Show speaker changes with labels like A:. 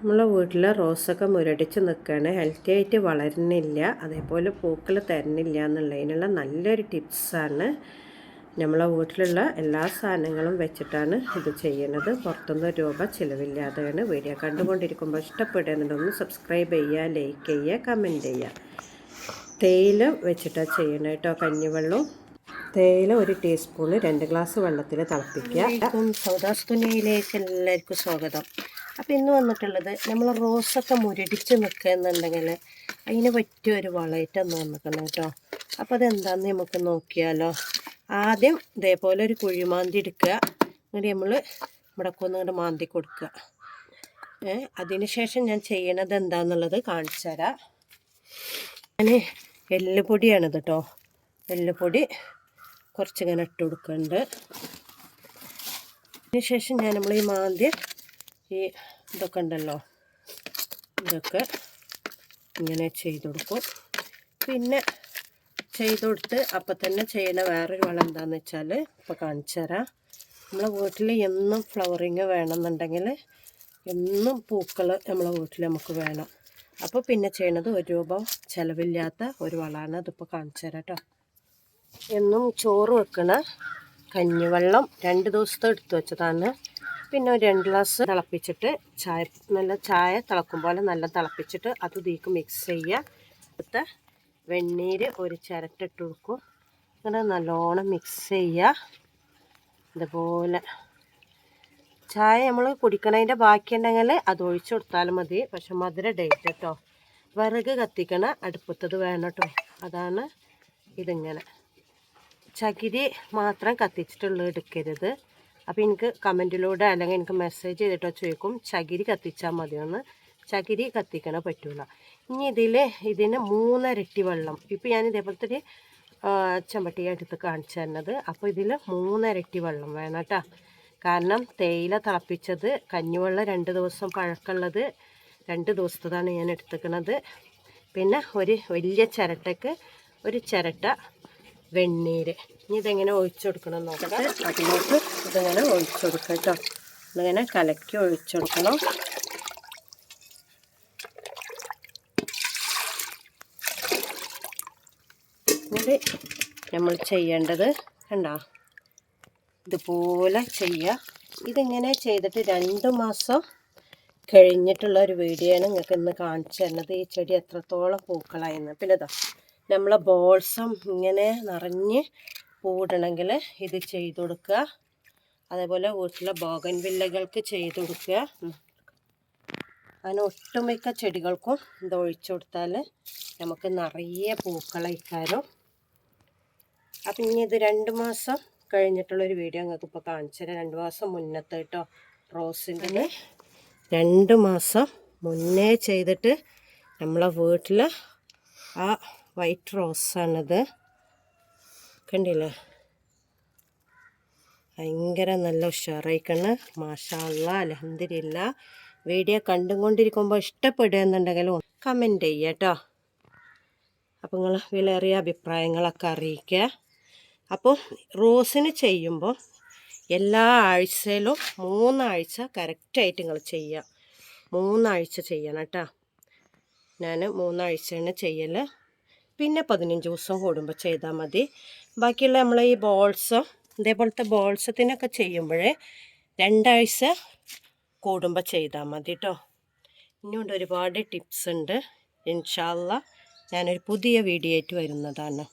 A: നമ്മളെ വീട്ടിൽ റോസൊക്കെ മുരടിച്ച് നിൽക്കുകയാണ് ഹെൽത്തി ആയിട്ട് വളരുന്നില്ല. അതേപോലെ പൂക്കൾ തരുന്നില്ല എന്നുള്ളതിനുള്ള നല്ലൊരു ടിപ്സാണ് നമ്മളെ വീട്ടിലുള്ള എല്ലാ സാധനങ്ങളും വെച്ചിട്ടാണ് ഇത് ചെയ്യുന്നത്. പുറത്തുനിന്ന് രൂപ ചിലവില്ലാതെയാണ് വീഡിയോ കണ്ടുകൊണ്ടിരിക്കുമ്പോൾ ഇഷ്ടപ്പെടുന്നുണ്ടെന്ന് സബ്സ്ക്രൈബ് ചെയ്യുക ലൈക്ക് ചെയ്യുക കമന്റ് ചെയ്യുക. തേയില വെച്ചിട്ടാണ് ചെയ്യണം കേട്ടോ കഞ്ഞിവെള്ളം തേയില ഒരു ടീസ്പൂണ് രണ്ട് ഗ്ലാസ് വെള്ളത്തിൽ തിളപ്പിക്കുക. സൗദാസ് കുഞ്ഞയിലേക്ക് എല്ലാവർക്കും സ്വാഗതം. അപ്പോൾ ഇന്ന് വന്നിട്ടുള്ളത് നമ്മൾ റോസൊക്കെ മുരടിച്ച് നിൽക്കുക എന്നുണ്ടെങ്കിൽ അതിന് പറ്റിയ ഒരു വളയിട്ടൊന്ന് വന്നിക്കണം കേട്ടോ. അപ്പോൾ അതെന്താണെന്ന് നമുക്ക് നോക്കിയാലോ. ആദ്യം ഇതേപോലെ ഒരു കുഴിമാന്തി എടുക്കുക. എന്നിട്ട് നമ്മൾ ഇവിടെ കൊന്നിങ്ങോട്ട് മാന്തി കൊടുക്കുക. അതിനുശേഷം അതിന് ശേഷം ഞാൻ ചെയ്യണത് എന്താണെന്നുള്ളത് കാണിച്ചു തരാം. ഞാൻ എല്ലുപൊടിയാണിത് കേട്ടോ. എല്ലുപൊടി കുറച്ചിങ്ങനെ ഇട്ട് കൊടുക്കുന്നുണ്ട്. അതിന് ശേഷം ഞാൻ നമ്മൾ ഈ മാന്തി ഈ ഇതൊക്കെ ഉണ്ടല്ലോ ഇതൊക്കെ ഇങ്ങനെ ചെയ്ത് കൊടുക്കും. പിന്നെ ചെയ്ത് കൊടുത്ത് അപ്പം തന്നെ ചെയ്യണ വേറൊരു വളം എന്താണെന്ന് വെച്ചാൽ ഇപ്പോൾ കാണിച്ചു തരാം. നമ്മളെ വീട്ടിൽ എന്നും ഫ്ലവറിങ് വേണമെന്നുണ്ടെങ്കിൽ എന്നും പൂക്കൾ നമ്മളെ വീട്ടിൽ നമുക്ക് വേണം. അപ്പോൾ പിന്നെ ചെയ്യണത് ഒരു രൂപ ചിലവില്ലാത്ത ഒരു വളമാണ്. അതിപ്പോൾ കാണിച്ചു തരാം കേട്ടോ. എന്നും ചോറ് വെക്കണ കഞ്ഞിവെള്ളം രണ്ട് ദിവസത്തെ എടുത്തു വെച്ചതാണ്. പിന്നെ ഒരു രണ്ട് ഗ്ലാസ് തിളപ്പിച്ചിട്ട് ചായ നല്ല ചായ തിളക്കും പോലെ നല്ല തിളപ്പിച്ചിട്ട് അത് ഇതിലേക്ക് മിക്സ് ചെയ്യുക. അടുത്ത വെണ്ണീര് ഒരു ചിരട്ടിട്ട് കൊടുക്കും. അങ്ങനെ നല്ലോണം മിക്സ് ചെയ്യുക. ഇതുപോലെ. ചായ നമ്മൾ കുടിക്കണതിന്റെ ബാക്കിയുണ്ടെങ്കിൽ അത് ഒഴിച്ചു കൊടുത്താലും മതി. പക്ഷെ മധുര ഡേറ്റ് കേട്ടോ. വിറക് കത്തിക്കണ അടുപ്പത്തത് വേണം കേട്ടോ. അതാണ് ഇതിങ്ങനെ. ചകിരി മാത്രം കത്തിച്ചിട്ടുള്ള എടുക്കരുത്. അപ്പോൾ എനിക്ക് കമന്റിലൂടെ അല്ലെങ്കിൽ എനിക്ക് മെസ്സേജ് ചെയ്തിട്ടോ ചോദിക്കും ചകിരി കത്തിച്ചാൽ മതിയെന്ന്? ചകിരി കത്തിക്കണ പറ്റൂല. ഇനി ഇതിൽ ഇതിന് മൂന്നരട്ടി വെള്ളം. ഇപ്പോൾ ഞാൻ ഇതേപോലത്തെ ഒരു ചെമ്പട്ടി എടുത്ത് കാണിച്ചു തരുന്നത്. അപ്പോൾ ഇതിൽ മൂന്നരട്ടി വെള്ളം വേണം കേട്ടോ. കാരണം തേയില തിളപ്പിച്ചത് കഞ്ഞിവെള്ളം രണ്ട് ദിവസം പഴക്കമുള്ളത് രണ്ട് ദിവസത്തതാണ് ഞാൻ എടുത്തുക്കണത്. പിന്നെ ഒരു വലിയ ചിരട്ടയ്ക്ക് ഒരു ചിരട്ട വെണ്ണീര്. ഇനി ഇതെങ്ങനെ ഒഴിച്ചു കൊടുക്കണം നോക്കാം. ഇതെങ്ങനെ ഇതിങ്ങനെ ഒഴിച്ചു കൊടുക്കുക കേട്ടോ. ഇതിങ്ങനെ കലക്കി ഒഴിച്ചു കൊടുക്കണം എന്നിട്ട് നമ്മൾ ചെയ്യേണ്ടത് കണ്ടോ? ഇതുപോലെ ചെയ്യുക. ഇതിങ്ങനെ ചെയ്തിട്ട് രണ്ട് മാസം കഴിഞ്ഞിട്ടുള്ള ഒരു വീഡിയോ ആണ് നിങ്ങൾക്ക് ഇന്ന് കാണിച്ചു തരുന്നത്. ഈ ചെടി എത്രത്തോളം പൂക്കളായിരുന്നു പിന്നെ ഇതാ നമ്മളെ ബോൾസം ഇങ്ങനെ നിറഞ്ഞ് പൂടണമെങ്കിൽ ഇത് ചെയ്ത് കൊടുക്കുക. അതേപോലെ വീട്ടിലെ ബോഗൻ വില്ലകൾക്ക് ചെയ്ത് കൊടുക്കുക. അങ്ങനെ ഒട്ടുമിക്ക ചെടികൾക്കും ഇത് ഒഴിച്ചു കൊടുത്താൽ നമുക്ക് നിറയെ പൂക്കളയിക്കാരും അപ്പം ഇനി ഇത് രണ്ട് മാസം കഴിഞ്ഞിട്ടുള്ളൊരു വീഡിയോ നിങ്ങൾക്ക് ഇപ്പോൾ കാണിച്ചു തരാം. രണ്ട് മാസം മുന്നത്തെ കേട്ടോ റോസിന്റെ രണ്ട് മാസം മുന്നേ ചെയ്തിട്ട് നമ്മളെ വീട്ടിൽ ആ വൈറ്റ് റോസാണിത്. കണ്ടില്ലേ? ഭയങ്കര നല്ല ഉഷാറായിക്കണ്. മാഷാള്ള അലഹന്തിരില്ല വീഡിയോ കണ്ടുകൊണ്ടിരിക്കുമ്പോൾ ഇഷ്ടപ്പെടുകയെന്നുണ്ടെങ്കിലും കമന്റ് ചെയ്യുക കേട്ടോ അപ്പോൾ നിങ്ങൾ വിലയേറിയ അഭിപ്രായങ്ങളൊക്കെ അറിയിക്കുക. അപ്പോൾ റോസിന് ചെയ്യുമ്പോൾ എല്ലാ ആഴ്ചയിലും മൂന്നാഴ്ച കറക്റ്റായിട്ട് നിങ്ങൾ ചെയ്യുക. മൂന്നാഴ്ച ചെയ്യണം കേട്ടോ ഞാൻ മൂന്നാഴ്ചയാണ് ചെയ്യൽ പിന്നെ പതിനഞ്ച് ദിവസം കൂടുമ്പോൾ ചെയ്താൽ മതി. ബാക്കിയുള്ള നമ്മൾ ഈ ബോൾസ് ഇതേപോലത്തെ ബോൾസത്തിനൊക്കെ ചെയ്യുമ്പോഴേ രണ്ടാഴ്ച കൂടുമ്പോൾ ചെയ്താൽ മതി കേട്ടോ ഇനിയുണ്ട് ഒരുപാട് ടിപ്സ് ഉണ്ട്. ഇൻഷാല്ല ഞാനൊരു പുതിയ വീഡിയോ ആയിട്ട് വരുന്നതാണ്.